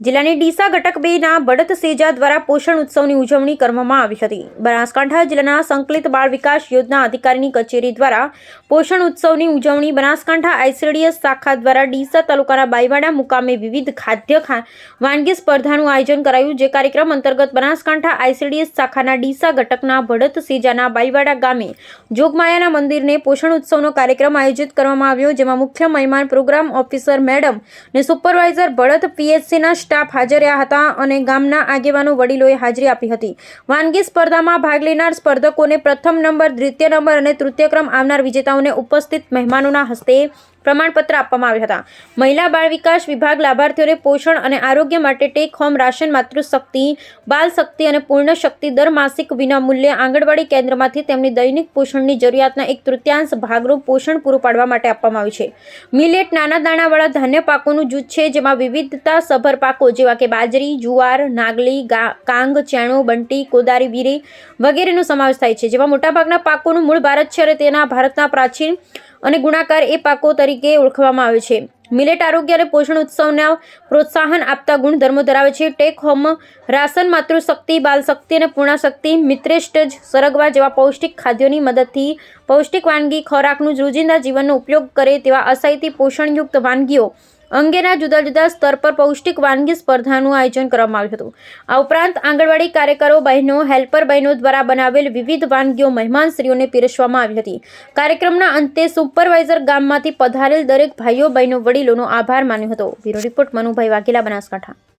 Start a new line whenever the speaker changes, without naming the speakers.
જિલ્લાની ડીસા ઘટક બેના બળદ સેજા દ્વારા પોષણ ઉત્સવની ઉજવણી કરવામાં આવી હતી. બનાસકાંઠા જિલ્લાના સંકલિત બાળ વિકાસ યોજના અધિકારીની કચેરી દ્વારા પોષણ ઉત્સવની ઉજવણી બનાસકાંઠા આઈસીડીએસ શાખા દ્વારા ડીસા તાલુકાના બાઈવાડા મુકામે વિવિધ ખાદ્ય વાનગી સ્પર્ધાનું આયોજન કરાયું જે કાર્યક્રમ અંતર્ગત બનાસકાંઠા આઈસીડીએસ શાખાના ડીસા ઘટકના ભડત સેજાના બાઈવાડા ગામે જોગમાયાના મંદિરને પોષણ ઉત્સવનો કાર્યક્રમ આયોજિત કરવામાં આવ્યો, જેમાં મુખ્ય મહેમાન પ્રોગ્રામ ઓફિસર મેડમ ને સુપરવાઇઝર ભડત પીએચસીના સ્ટાફ હાજર રહ્યા હતા અને ગામના આગેવાનો વડીલોએ હાજરી આપી હતી. વાનગી સ્પર્ધામાં ભાગ લેનાર સ્પર્ધકોને પ્રથમ નંબર, દ્વિતીય નંબર અને તૃતીય ક્રમ આવનાર વિજેતાઓને ઉપસ્થિત મહેમાનોના હસ્તે પ્રમાણપત્ર આપવામાં આવ્યા હતા. મહિલા બાળ વિકાસ વિભાગ લાભાર્થીઓને પોષણ અને આરોગ્ય માટે ટેક હોમ રાશન માતૃશક્તિ, બાલ શક્તિ અને પૂર્ણ શક્તિ દર માસિક વિના મૂલ્યે આંગણવાડી કેન્દ્રમાંથી તેમની દૈનિક પોષણની જરૂરિયાતના એક તૃતીયાંશ ભાગરૂપ પોષણ પૂરું પાડવા માટે આપવામાં આવ્યું છે. મિલેટ નાના દાણાવાળા ધાન્ય પાકોનું જૂથ છે, જેમાં વિવિધતા સભર પાકો જેવા કે બાજરી, જુવાર, નાગલી કાંગ, ચેણો, બંટી, કોદારી બીરી વગેરેનો સમાવેશ થાય છે. જેમાં મોટાભાગના પાકોનું મૂળ ભારત છે અને તેના ભારતના પ્રાચીન અને ગુણાકાર એ પાકો તરીકે ઓળખવામાં આવે છે. મિલેટ આરોગ્ય અને પોષણ ઉત્સવના પ્રોત્સાહન આપતા ગુણધર્મો ધરાવે છે. ટેક હોમ, રાશન, માતૃશક્તિ બાલશક્તિ અને પૂર્ણાશક્તિ મિત્રેષ્ટજ સરગવા જેવા પૌષ્ટિક ખાદ્યોની મદદથી પૌષ્ટિક વાનગી ખોરાકનું રોજિંદા જીવનનો ઉપયોગ કરે તેવા અસાયથી પોષણયુક્ત વાનગીઓ અંગેના જુદા જુદા સ્તર પર પૌષ્ટિક વાનગી સ્પર્ધાનું આયોજન કરવામાં આવ્યું હતું. આ ઉપરાંત આંગણવાડી કાર્યકરો, બહેનો, હેલ્પર બહેનો દ્વારા બનાવેલ વિવિધ વાનગીઓ મહેમાનશ્રીઓને પીરસવામાં આવી હતી. કાર્યક્રમના અંતે સુપરવાઇઝર ગામમાંથી પધારેલ દરેક ભાઈઓ, બહેનો, વડીલોનો આભાર માન્યો હતો. Bureau report Manubhai Vaghela Banaskantha.